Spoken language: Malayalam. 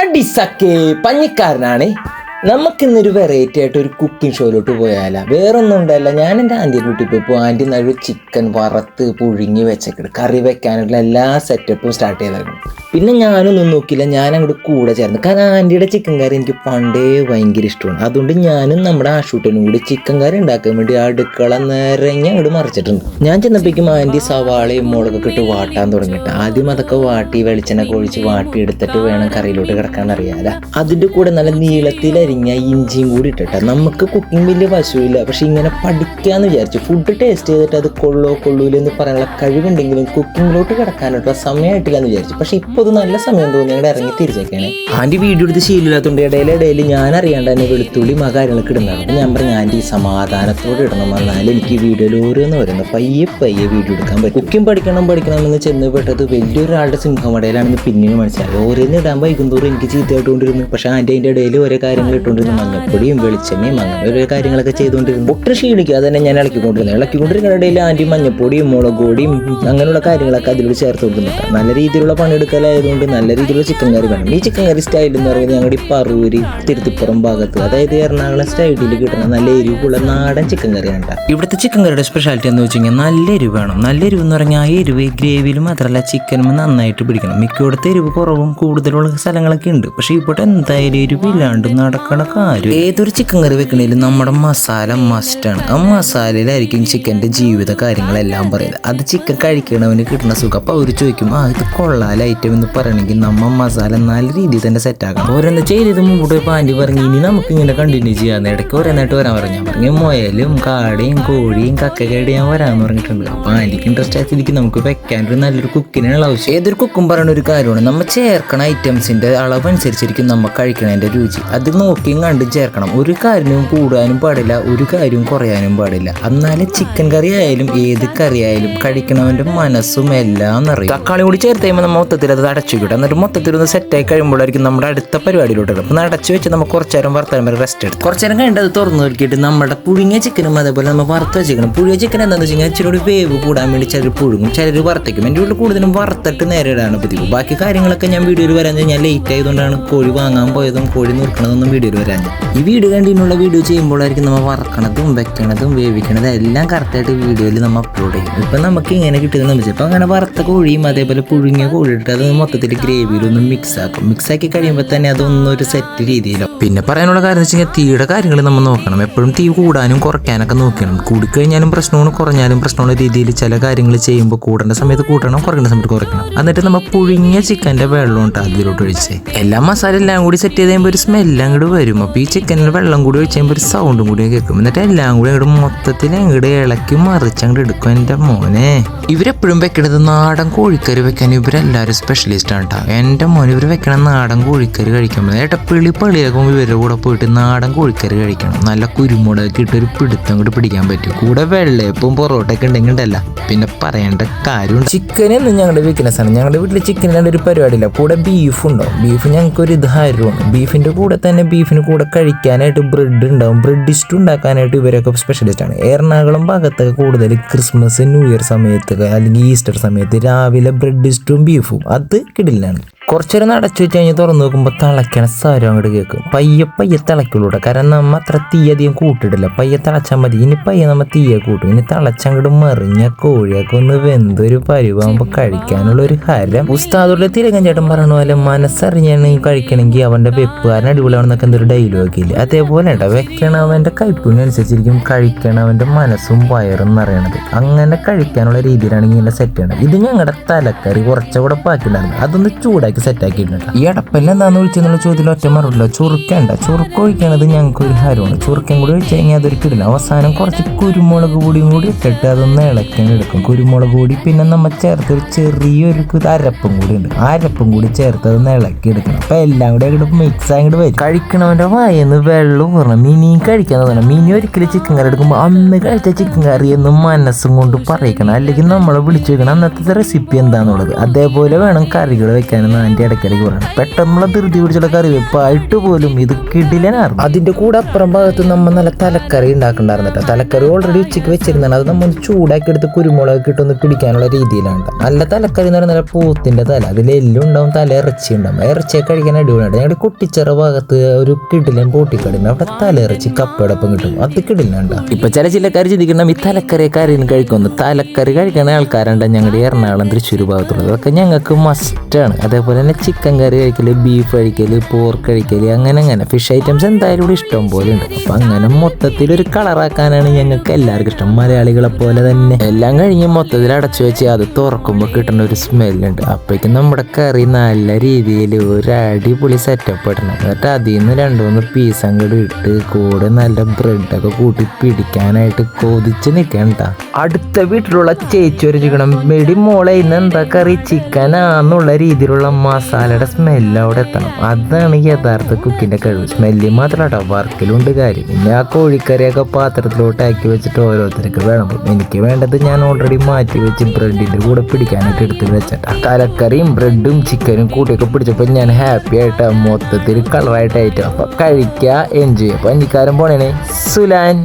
അടിസക്കേ പഞ്ഞിക്കാരനാണ്. നമുക്കിന്നൊരു വെറൈറ്റി ആയിട്ട് ഒരു കുക്കിംഗ് ഷോയിലോട്ട് പോയാല. വേറൊന്നും ഉണ്ടല്ല ഞാൻ എന്റെ ആന്റിയെ കൂട്ടി പോയപ്പോൾ ആന്റി നല്ലൊരു ചിക്കൻ വറുത്ത് പുഴുങ്ങി വെച്ചേക്കിട്ട് കറി വെക്കാനുള്ള എല്ലാ സെറ്റപ്പും സ്റ്റാർട്ട് ചെയ്തായിരുന്നു പിന്നെ ഞാനൊന്നും നോക്കിയില്ല ഞാൻ അങ്ങോട്ട് കൂടെ ചേർന്നു. കാരണം ആന്റിയുടെ ചിക്കൻ കറി എനിക്ക് പണ്ടേ ഭയങ്കര ഇഷ്ടമാണ്. അതുകൊണ്ട് ഞാനും നമ്മുടെ ആഷൂട്ടനും കൂടി ചിക്കൻ കറി ഉണ്ടാക്കാൻ വേണ്ടി അടുക്കള നിറഞ്ഞ് അങ്ങോട്ട് മറിച്ചിട്ടുണ്ട്. ഞാൻ ചെന്നപ്പോഴേക്കും ആന്റി സവാളയും മുളകൊക്കെ ഇട്ട് വാട്ടാൻ തുടങ്ങിയിട്ട്. ആദ്യം അതൊക്കെ വാട്ടി വെളിച്ചെണ്ണ കൊഴിച്ച് വാട്ടി എടുത്തിട്ട് വേണം കറിയിലോട്ട് കിടക്കാൻ അറിയാല അതിന്റെ കൂടെ നല്ല നീളത്തിൽ അരിഞ്ഞ ഇഞ്ചിയും കൂടി ഇട്ടിട്ട് നമുക്ക് കുക്കിംഗ് വലിയ പശുവില്ല. പക്ഷെ ഇങ്ങനെ പഠിക്കാന്ന് വിചാരിച്ചു. ഫുഡ് ടേസ്റ്റ് ചെയ്തിട്ട് അത് കൊള്ളോ കൊള്ളൂല എന്ന് പറയാനുള്ള കഴിവുണ്ടെങ്കിലും കുക്കിങ്ങിലോട്ട് കിടക്കാനുള്ള സമയമായിട്ടില്ല എന്ന് വിചാരിച്ചു. പക്ഷെ ഇപ്പോൾ അത് നല്ല സമയം തോന്നി. അവിടെ ഇറങ്ങി തിരിച്ചേക്കാണ്. ആന്റി വീഡിയോ എടുത്ത് ശീലമില്ലാത്തതുകൊണ്ട് ഇടയിൽ ഞാൻ അറിയാണ്ട് തന്നെ വെളുത്തുള്ളി ആ കാര്യങ്ങളൊക്കെ ഇടുന്നതാണ്. അപ്പം ഞാൻ പറഞ്ഞു ആന്റി സമാധാനത്തോടെ ഇടണം. എന്നാലും എനിക്ക് വീഡിയോയിൽ ഓരോന്ന് വരുന്ന പയ്യെ പയ്യെ വീഡിയോ എടുക്കാൻ പറ്റും. കുക്കിംഗ് പഠിക്കണം പഠിക്കണം എന്ന് ചെന്ന് പെട്ടത് വലിയൊരാളുടെ സിംഹമടയിലാണെന്ന് പിന്നീട് മനസ്സിലായി. ഓരോന്ന് ഇടാൻ വൈകുന്തോറും എനിക്ക് ചീത്തയായിട്ടുകൊണ്ടിരുന്നു പക്ഷെ ആന്റി അതിന്റെ ഇടയിൽ ഓരോ കാര്യങ്ങൾ ഇട്ടുകൊണ്ടിരുന്നു മഞ്ഞപ്പൊടിയും വെളിച്ചെണ്ണയും അങ്ങനെ ഓരോ കാര്യങ്ങളൊക്കെ ചെയ്തുകൊണ്ടിരുന്നു. ഒട്ടും ക്ഷീണിക്കാതെ തന്നെ ഞാൻ ഇളക്കിക്കൊണ്ടിരുന്നത് ഇളക്കിക്കൊണ്ടിരിക്കുന്ന ഇടയിൽ ആന്റി മഞ്ഞപ്പൊടിയും മുളക് പൊടിയും അങ്ങനെയുള്ള കാര്യങ്ങളൊക്കെ അതിലൂടെ ചേർത്ത് കൊടുക്കുന്നുണ്ട്. നല്ല രീതിയിലുള്ള പണിയെടുക്കലായതുകൊണ്ട് നല്ല രീതിയിലുള്ള ചിക്കൻ കറി വേണം. ഈ ചിക്കൻ കറി സ്റ്റൈൽ എന്ന് പറയുന്നത് ഞങ്ങളുടെ പറൂര് തിരുത്തിപ്പുറം ഭാഗത്ത് അതായത് എറണാകുളം സ്റ്റൈലിൽ കിട്ടുന്ന നല്ല എരിവുള്ള നാടൻ ചിക്കൻ കറി കണ്ട ഇവിടുത്തെ ചിക്കൻ കറിയുടെ സ്പെഷ്യാലിറ്റി എന്ന് വെച്ച് കഴിഞ്ഞാൽ നല്ല എരിവ് വേണം. നല്ല എരിവ് എന്ന് പറഞ്ഞാൽ ആ എരിവ് ഗ്രേവിയിൽ മാത്രമല്ല ചിക്കനും നന്നായിട്ട് പിടിക്കണം. മിക്കയിടത്ത് എരിവ് കുറവും കൂടുതലുള്ള സ്ഥലങ്ങളൊക്കെ ഉണ്ട്. പക്ഷേ ഇവിടെ എന്തായാലും എരിവില്ലാണ്ട് കാര്യം ഏതൊരു ചിക്കൻ കറി വെക്കണേലും നമ്മുടെ മസാല മസ്റ്റാണ് ആ മസാലയിലായിരിക്കും ചിക്കന്റെ ജീവിത കാര്യങ്ങളെല്ലാം പറയുന്നത്. അത് ചിക്കൻ കഴിക്കണവന് കിട്ടുന്ന സുഖം. അപ്പോൾ അവർ ചോദിക്കും ആ ഇത് കൊള്ളാല ഐറ്റം എന്ന് പറയണമെങ്കിൽ നമ്മ മസാല നല്ല രീതിയിൽ തന്നെ സെറ്റ് ആക്കണം. ഓരോന്ന് ചെയ്തത് മുമ്പോട്ട് പാന്റി പറഞ്ഞു ഇനി നമുക്ക് ഇങ്ങനെ കണ്ടിന്യൂ ചെയ്യാന്ന് ഇടയ്ക്ക് ഓരോന്നായിട്ട് വരാൻ പറഞ്ഞു. ഞാൻ പറഞ്ഞു മുയലും കാടയും കോഴിയും കക്കക്കയുടെ ഞാൻ വരാമെന്ന് പറഞ്ഞിട്ടുണ്ട്. അപ്പോൾ ആന്റിക്ക് ഇൻട്രസ്റ്റ് ആയിരിക്കും നമുക്ക് വെക്കാൻ ഒരു നല്ലൊരു കുക്കിനുള്ള ആവശ്യം. ഏതൊരു കുക്കും പറയുന്ന ഒരു കാര്യമാണ് നമ്മൾ ചേർക്കണ ഐറ്റംസിന്റെ അളവ് അനുസരിച്ചിരിക്കും നമ്മൾ കഴിക്കണതിന്റെ രുചി. അത് നോക്കിയും കണ്ടും ചേർക്കണം. ഒരു കാര്യവും കൂടാനും പാടില്ല ഒരു കാര്യവും കുറയാനും പാടില്ല. എന്നാലും ചിക്കൻ കറി ആയാലും ഏത് കറി ആയാലും കഴിക്കണവന്റെ മനസ്സും എല്ലാം നിറയും തക്കാളി കൂടി ചേർത്ത് കഴിയുമ്പോൾ നമ്മൾ മൊത്തത്തിൽ അത് അടച്ചു കിട്ടും എന്നിട്ട് മൊത്തത്തിൽ ഒന്ന് സെറ്റായി കഴിയുമ്പോഴായിരിക്കും നമ്മുടെ അടുത്ത പരിപാടിയിലോട്ട് ഇടും. അപ്പം അടച്ചു വെച്ച് നമുക്ക് കുറച്ച് നേരം വരെ റെസ്റ്റ് എടുക്കും കുറച്ച് നേരം കഴിഞ്ഞിട്ട് തുറന്നു നോക്കിയിട്ട് നമ്മുടെ പുഴുങ്ങിയ ചിക്കനും അതേപോലെ നമ്മൾ വറുത്ത ചിക്കനും പുഴുങ്ങിയ ചിക്കൻ എന്താണെന്ന് വെച്ച് കഴിഞ്ഞാൽ ഇച്ചിരി വേവ് കൂടാൻ വേണ്ടി ചിലർ പുഴുങ്ങും ചിലർ വറുത്തേക്കും. എന്റെ വീട്ടിൽ കൂടുതലും വറുത്തിട്ട് നേരെ ഇടാണ് പതിവ്. ബാക്കി കാര്യങ്ങളൊക്കെ ഞാൻ വീഡിയോയിൽ വരാൻ ഞാൻ ലേറ്റ് ആയതുകൊണ്ടാണ് കോഴി വാങ്ങാൻ പോയതും കോഴി നുറുക്കണതൊന്നും വീഡിയോയിൽ വരാൻ ഈ വീഡിയോ കണ്ടിന്നുള്ള വീഡിയോ ചെയ്യുമ്പോഴായിരിക്കും നമ്മൾ വറക്കണതും വെക്കണതും വേവിക്കണതും എല്ലാം കറക്റ്റായിട്ട് വീഡിയോയിൽ നമ്മൾ അപ്ലോഡ് ചെയ്യും. ഇപ്പം നമുക്ക് ഇങ്ങനെ കിട്ടുന്ന വെച്ചാൽ ഇപ്പം അങ്ങനെ വറുത്ത കോഴിയും അതേപോലെ പുഴുങ്ങിയ കോഴി ഇട്ട് അത് മൊത്തത്തിൽ ഗ്രേവിയിലൊന്ന് മിക്സ് ആക്കും. മിക്സ് ആക്കി കഴിയുമ്പോൾ തന്നെ അതൊന്നും ഒരു സെറ്റ് രീതിയിലോ. പിന്നെ പറയാനുള്ള കാര്യം എന്ന് വെച്ച് കഴിഞ്ഞാൽ തീയുടെ കാര്യങ്ങൾ നമ്മൾ നോക്കണം. എപ്പോഴും തീ കൂടാനും കുറയ്ക്കാനൊക്കെ നോക്കണം. കൂടിക്കഴിഞ്ഞാലും പ്രശ്നമാണ് കുറഞ്ഞാലും പ്രശ്നമുള്ള രീതിയിൽ ചില കാര്യങ്ങൾ ചെയ്യുമ്പോൾ കൂടേണ്ട സമയത്ത് കൂട്ടണം കുറയ്ക്കേണ്ട സമയത്ത് കുറയ്ക്കണം. എന്നിട്ട് നമ്മൾ പുഴുങ്ങിയ ചിക്കന്റെ വെള്ളം ഉണ്ട് അതിലോട്ട് ഒഴിച്ച്. എല്ലാ മസാല എല്ലാം കൂടി സെറ്റ് ചെയ്ത് കഴിയുമ്പോൾ ഒരു സ്മെല്ലാം അങ്ങോട്ട് വരും. അപ്പോൾ ഈ ചിക്കനിൽ വെള്ളം കൂടി ഒഴിച്ച് കഴിയുമ്പോൾ ഒരു സൗണ്ടും കൂടി കേൾക്കും. എന്നിട്ട് എല്ലാം കൂടി അങ്ങോട്ട് മൊത്തത്തിൽ അങ്ങോട്ട് ഇളക്കി മറിച്ച് അങ്ങോട്ട് എടുക്കും എന്റെ മോനെ. ഇവരെപ്പോഴും വെക്കണത് നാടൻ കോഴിക്കറി വെക്കാൻ ഇവരെല്ലാവരും സ്പെഷ്യലിസ്റ്റ് ആണ് കേട്ടോ എന്റെ മോൻ ഇവർ വെക്കണ നാടൻ കോഴിക്കറി കഴിക്കുമ്പോൾ ഏട്ടാ പിളി പള്ളിയാക്കുമ്പോൾ ഇവരുടെ കൂടെ പോയിട്ട് നാടൻ കോഴിക്കറി കഴിക്കണം. നല്ല കുരുമുളക് ഇട്ട് ഒരു പിടുത്തം കൂടി പിടിക്കാൻ പറ്റും. കൂടെ വെള്ളയപ്പവും പൊറോട്ടയൊക്കെ ഉണ്ടെങ്കിൽ ഉണ്ടല്ല. പിന്നെ പറയേണ്ട കാര്യമുണ്ട്. ചിക്കൻ എന്ന് ഞങ്ങളുടെ വീക്ക്നെസ് ആണ് ഞങ്ങളുടെ വീട്ടിൽ ചിക്കനിലാണ്ട് ഒരു പരിപാടിയില്ല. കൂടെ ബീഫ് ഉണ്ടോ? ബീഫ് ഞങ്ങൾക്ക് ഒരു ധാരമാണ് ബീഫിന്റെ കൂടെ തന്നെ ബീഫിന് കൂടെ കഴിക്കാനായിട്ട് ബ്രെഡ് ഉണ്ടാവും. ബ്രെഡ് ഇഷ്ടം ഉണ്ടാക്കാനായിട്ട് ഇവരൊക്കെ സ്പെഷ്യലിസ്റ്റ് ആണ്. എറണാകുളം ഭാഗത്തൊക്കെ കൂടുതൽ ക്രിസ്മസ് ന്യൂ ഇയർ സമയത്തൊക്കെ അല്ലെങ്കിൽ ഈസ്റ്റർ സമയത്ത് രാവിലെ ബ്രെഡ് ഇഷ്ടവും ബീഫും. അത് കിടിലാണ്. കുറച്ചു നടച്ചു വെച്ച് കഴിഞ്ഞ് തുറന്നു നോക്കുമ്പോൾ തിളയ്ക്കണ സാരം അങ്ങോട്ട് കേൾക്കും. പയ്യെ പയ്യെ തിളയ്ക്കുള്ളൂടെ കാരണം നമ്മൾ അത്ര തീ അധികം കൂട്ടിടില്ല പയ്യെ തിളച്ചാൽ മതി. ഇനി പയ്യെ നമ്മൾ തീയെ കൂട്ടും. ഇനി തിളച്ചങ്ങോട്ട് മറിഞ്ഞ കോഴിയൊക്കെ ഒന്ന് വെന്തൊരു പരിവാകുമ്പോൾ കഴിക്കാനുള്ള ഒരു ഹരം. ഉസ്താദുള്ള തിരകൻ ചേട്ടൻ പറഞ്ഞ പോലെ മനസ്സറിഞ്ഞാണ് കഴിക്കണമെങ്കിൽ അവന്റെ വെപ്പുകാരൻ അടിപൊളിയാണെന്നൊക്കെ എന്തൊരു ഡയലോഗ് ഇല്ല? അതേപോലെ കേട്ടോ വെക്കണവന്റെ കൈപ്പിനനുസരിച്ചിരിക്കും കഴിക്കണവന്റെ മനസ്സും വയറും നിറയണത്. അങ്ങനെ കഴിക്കാനുള്ള രീതിയിലാണ് ഇങ്ങനെ സെറ്റ് ചെയ്യണത്. ഇത് ഞങ്ങളുടെ തലക്കറി കുറച്ചുകൂടെ ബാക്കിയുണ്ടായിരുന്നു. അതൊന്ന് ചൂടാക്കി സെറ്റ് ആക്കിയിട്ടുണ്ട് ഈ അടപ്പെല്ലാം എന്താന്ന് വിളിച്ചെന്നുള്ള ചോദ്യത്തിൽ ഒറ്റ മറുപടില്ല ചുറുക്കണ്ട. ചുറുക്ക് ഒഴിക്കണത് ഞങ്ങൾക്ക് ഒരു ഹരമാണ് ചുറുക്കൻ കൂടി ഒഴിച്ച് കഴിഞ്ഞാൽ അതൊരു അവസാനം കുറച്ച് കുരുമുളക് പൊടിയും കൂടി ഇട്ടിട്ട് അതൊന്ന് ഇളക്കാൻ എടുക്കും. കുരുമുളക് പൊടി പിന്നെ നമ്മൾ ചേർത്ത് ഒരു ചെറിയൊരു അരപ്പും കൂടി ഉണ്ട്. ആ അരപ്പും കൂടി ചേർത്ത് അതൊന്ന് ഇളക്കി എടുക്കണം. അപ്പൊ എല്ലാം കൂടി അങ്ങോട്ട് മിക്സ് ആയിട്ട് വരും. കഴിക്കണവന്റെ വായന്ന് വെള്ളം പറഞ്ഞു മിനിയും കഴിക്കാൻ തോന്നണം. മിനി ഒരിക്കലും ചിക്കൻ കറി എടുക്കുമ്പോൾ അന്ന് കഴിച്ച ചിക്കൻ കറി എന്ന് മനസ്സും കൊണ്ട് പറയിക്കണം. അല്ലെങ്കിൽ നമ്മളെ വിളിച്ചു വെക്കണം അന്നത്തെ റെസിപ്പി എന്താണെന്നുള്ളത് അതേപോലെ വേണം കറികൾ വെക്കാൻ ആന്റി ഇടയ്ക്കിടയ്ക്ക് പറയണം. പെട്ടെന്നുള്ള ധൃതി പിടിച്ചുള്ള കറിവെപ്പായിട്ട് പോലും ഇത് കിടിലനായിരുന്നു. അതിന്റെ കൂടെ അപ്പുറം ഭാഗത്ത് നമ്മൾ നല്ല തലക്കറി ഉണ്ടാക്കണ്ടായിരുന്നു കേട്ടോ. തലക്കറി ഓൾറെഡി ഉച്ചയ്ക്ക് വെച്ചിരുന്നാണ് അത് നമ്മൾ ചൂടാക്കി എടുത്ത് കുരുമുളക് ഇട്ടൊന്ന് പിടിക്കാനുള്ള രീതിയിലാണ്. നല്ല തലക്കറി എന്ന് നല്ല പൂത്തിന്റെ തല. അതിൽ എല്ലും ഉണ്ടാവും തല ഇറച്ചി ഉണ്ടാവും. ഇറച്ചിയൊക്കെ കഴിക്കാൻ അടിപൊളിയാണ്. ഞങ്ങളുടെ കുട്ടിച്ചിറ ഭാഗത്ത് ഒരു കിടിലൻ പോട്ടിക്കടയുണ്ട്. അവിടെ തല ഇറച്ചി കപ്പയോടൊപ്പം കിട്ടും. അത് കിടിലുണ്ട് ഇപ്പൊ ചില ചില്ലക്കാർ ചിന്തിക്കണം ഈ തലക്കറി കറിയും കഴിക്കുന്നു തലക്കറി കഴിക്കുന്ന ആൾക്കാരുണ്ട് ഞങ്ങളുടെ എറണാകുളം തൃശ്ശൂർ ഭാഗത്തുള്ളത്. അതൊക്കെ ഞങ്ങൾക്ക് മസ്റ്റാണ് അതേപോലെ തന്നെ ചിക്കൻ കറി കഴിക്കൽ ബീഫ് കഴിക്കൽ പോർക്ക് കഴിക്കൽ അങ്ങനെ അങ്ങനെ. ഫിഷ് ഐറ്റംസ് എന്തായാലും ഇവിടെ ഇഷ്ടം പോലെ ഉണ്ട്. അപ്പൊ അങ്ങനെ മൊത്തത്തിൽ ഒരു കളറാക്കാനാണ് ഞങ്ങൾക്ക് എല്ലാവർക്കും ഇഷ്ടം. മലയാളികളെ പോലെ തന്നെ. എല്ലാം കഴിഞ്ഞ് മൊത്തത്തിൽ അടച്ചു വെച്ച് അത് തുറക്കുമ്പോൾ കിട്ടുന്ന ഒരു സ്മെല്ലുണ്ട് അപ്പോഴേക്കും നമ്മുടെ കറി നല്ല രീതിയിൽ ഒരു അടിപൊളി സെറ്റപ്പ് ഇടണം. എന്നിട്ട് അതിൽ നിന്ന് രണ്ട് മൂന്ന് പീസ് അങ്ങോട്ട് ഇട്ട് കൂടെ നല്ല ബ്രെഡൊക്കെ കൂട്ടി പിടിക്കാനായിട്ട് കൊതിച്ച് നിൽക്കണ്ട അടുത്ത വീട്ടിലുള്ള ചേച്ചി ഒരു ചിക്കണം മെടി മോളെ ഇന്ന് എന്താ കറി ചിക്കനാന്നുള്ള രീതിയിലുള്ള മസാലയുടെ സ്മെല്ല് അവിടെ എത്തണം. അതാണ് യഥാർത്ഥ കുക്കിന്റെ കഴിവ്. സ്മെല്ല് മാത്രം കേട്ടോ വർക്കിലുണ്ട് കാര്യം. പിന്നെ ആ കോഴിക്കറിയൊക്കെ പാത്രത്തിലോട്ട് ആക്കി വെച്ചിട്ട് ഓരോരുത്തർക്ക് വേണം. എനിക്ക് വേണ്ടത് ഞാൻ ഓൾറെഡി മാറ്റി വെച്ച് ബ്രെഡിന്റെ കൂടെ പിടിക്കാനൊക്കെ എടുത്ത് വെച്ചിട്ടാ. കലക്കറിയും ബ്രെഡും ചിക്കനും കൂട്ടിയൊക്കെ പിടിച്ചപ്പോൾ ഞാൻ ഹാപ്പി ആയിട്ട്. മൊത്തത്തിൽ കളറായിട്ടായിട്ട് അപ്പം കഴിക്കുക എൻജോയ് അപ്പം എനിക്കാരും പോണേ സുലാൻ.